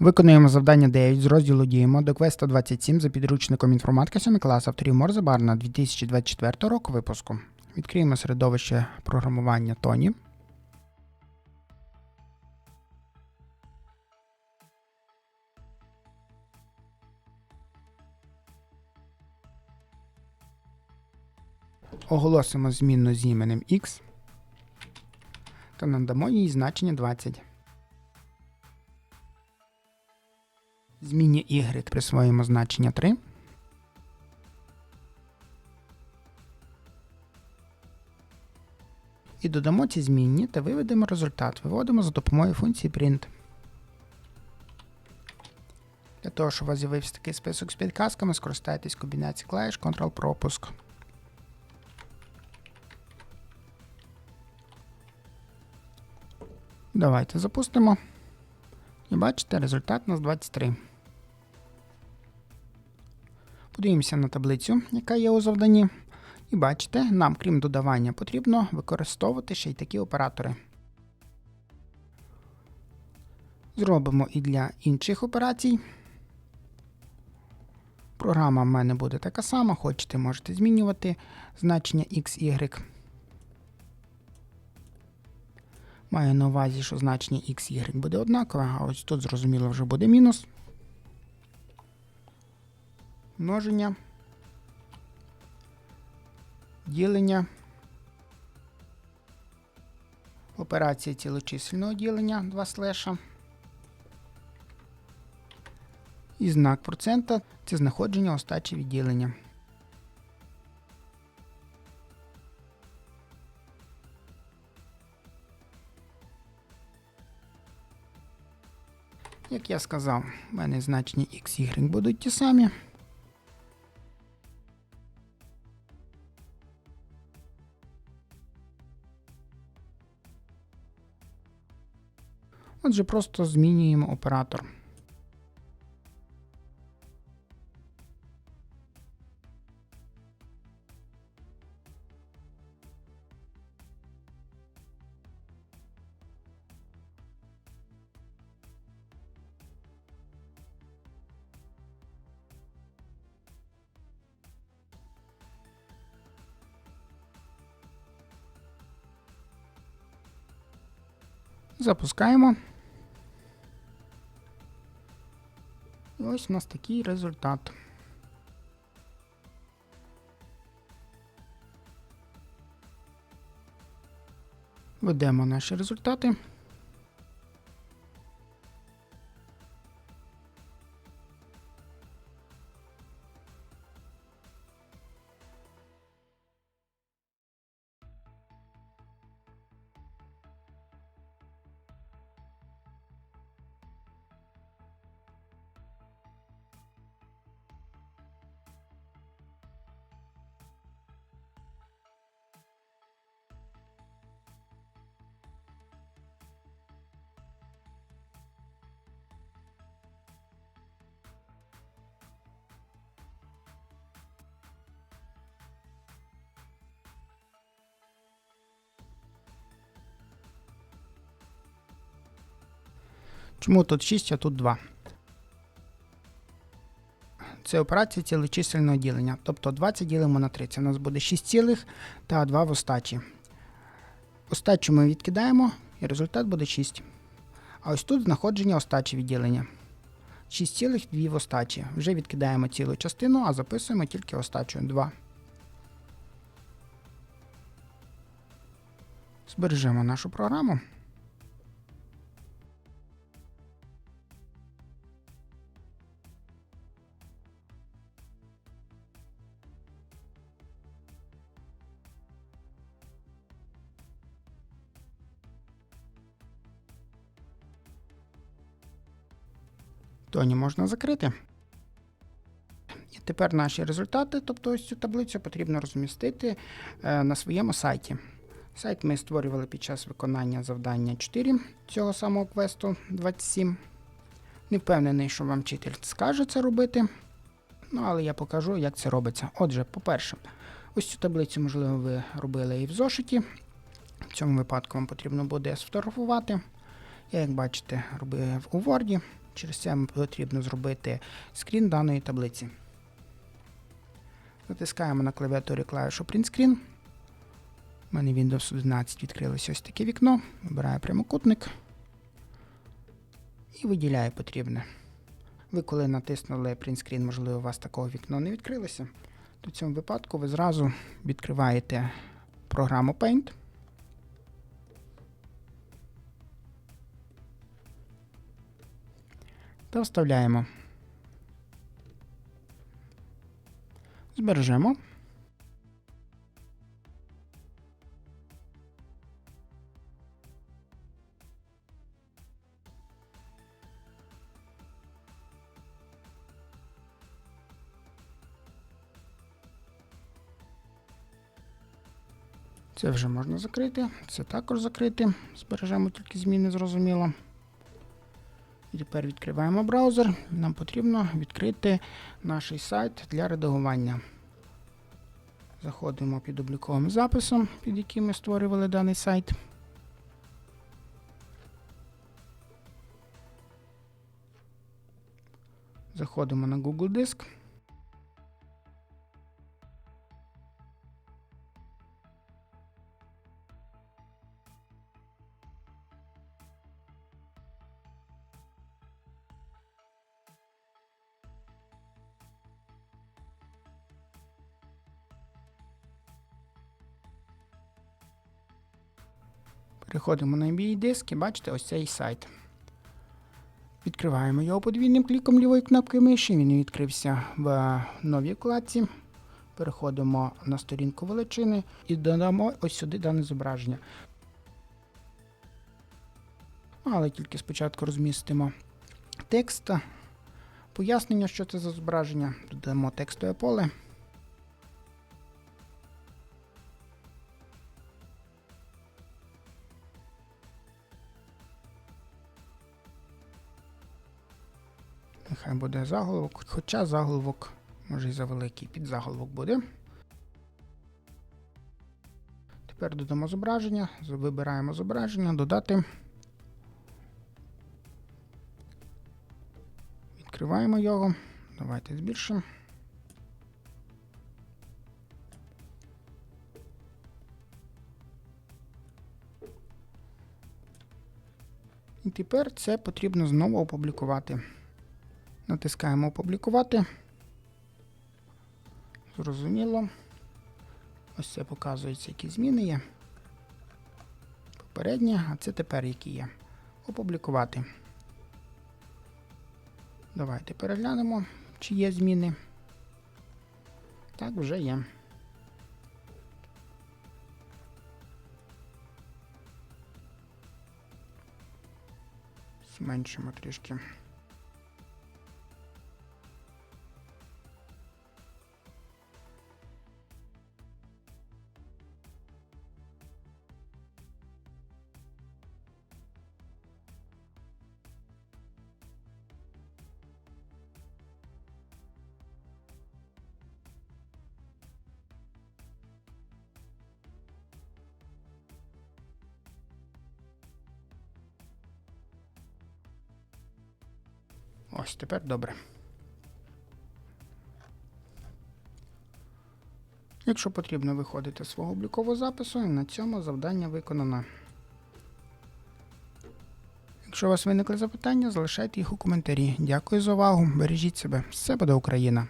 Виконуємо завдання 9 з розділу Діємо до квеста 27 за підручником інформатика 7 клас авторів Морзе Барна 2024 року випуску. Відкриємо середовище програмування Тоні. Оголосимо змінну з іменем X та надамо їй значення 20. Зміні y присвоїмо значення 3. І додамо ці змінні та виведемо результат. Виводимо за допомогою функції print. Для того, щоб у вас з'явився такий список з підказками, скористайтесь комбінацією клавіш Ctrl-пропуск. Давайте запустимо. І бачите, результат у нас 23. Подивимося на таблицю, яка є у завданні. І бачите, нам, крім додавання, потрібно використовувати ще й такі оператори. Зробимо і для інших операцій. Програма в мене буде така сама, хочете, можете змінювати значення x, y. Маю на увазі, що значення x, y буде однакове, а ось тут, зрозуміло, вже буде мінус. Множення. Ділення. Операція цілочисельного ділення 2 слеша. І знак процента це знаходження остачі відділення. Як я сказав, в мене значення x, y будуть ті самі. Отже, просто змінюємо оператор. Запускаємо. Ось у нас такий результат. Ведемо наші результати. Чому тут 6, а тут 2? Це операція цілечисельного ділення. Тобто 20 ділимо на 3. Це у нас буде 6 цілих та 2 в остачі. Остачу ми відкидаємо, і результат буде 6. А ось тут знаходження остачі відділення. 6 цілих 2 в остачі. Вже відкидаємо цілу частину, а записуємо тільки остачу 2. Збережемо нашу програму. Тоні можна закрити. І тепер наші результати, тобто ось цю таблицю, потрібно розмістити е, на своєму сайті. Сайт ми створювали під час виконання завдання 4 цього самого квесту 27. Не впевнений, що вам вчитель скаже це робити. Ну, але я покажу, як це робиться. Отже, по-перше, ось цю таблицю, можливо, ви робили і в зошиті. В цьому випадку вам потрібно буде сфотографувати. Я, як бачите, робив у Word. Через це потрібно зробити скрін даної таблиці. Натискаємо на клавіатурі клавішу Print Screen. У мене Windows 11 відкрилося ось таке вікно. Вибираю прямокутник і виділяю потрібне. Ви коли натиснули Print Screen, можливо, у вас такого вікно не відкрилося, то в цьому випадку ви зразу відкриваєте програму Paint. Та вставляємо. Збережемо. Це вже можна закрити, це також закрити. Збережемо тільки зміни, зрозуміло. І тепер відкриваємо браузер. Нам потрібно відкрити наш сайт для редагування. Заходимо під обліковим записом, під яким ми створювали даний сайт. Заходимо на Google Диск. Переходимо на MBA диск і бачите ось цей сайт. Відкриваємо його подвійним кліком лівої кнопки миші. Він відкрився в новій вкладці. Переходимо на сторінку величини і додамо ось сюди дане зображення. Але тільки спочатку розмістимо текст, пояснення, що це за зображення. Додамо текстове поле. Нехай буде заголовок, хоча заголовок може і завеликий, підзаголовок буде. Тепер додамо зображення, вибираємо зображення, додати. Відкриваємо його. Давайте збільшимо. І тепер це потрібно знову опублікувати. Натискаємо опублікувати. Зрозуміло. Ось це показується, які зміни є. Попередні, а це тепер які є. Опублікувати. Давайте переглянемо, чи є зміни. Так, вже є. Зменшимо трішки. Ось тепер добре. Якщо потрібно виходити з свого облікового запису, на цьому завдання виконано. Якщо у вас виникли запитання, залишайте їх у коментарі. Дякую за увагу. Бережіть себе. Все буде Україна!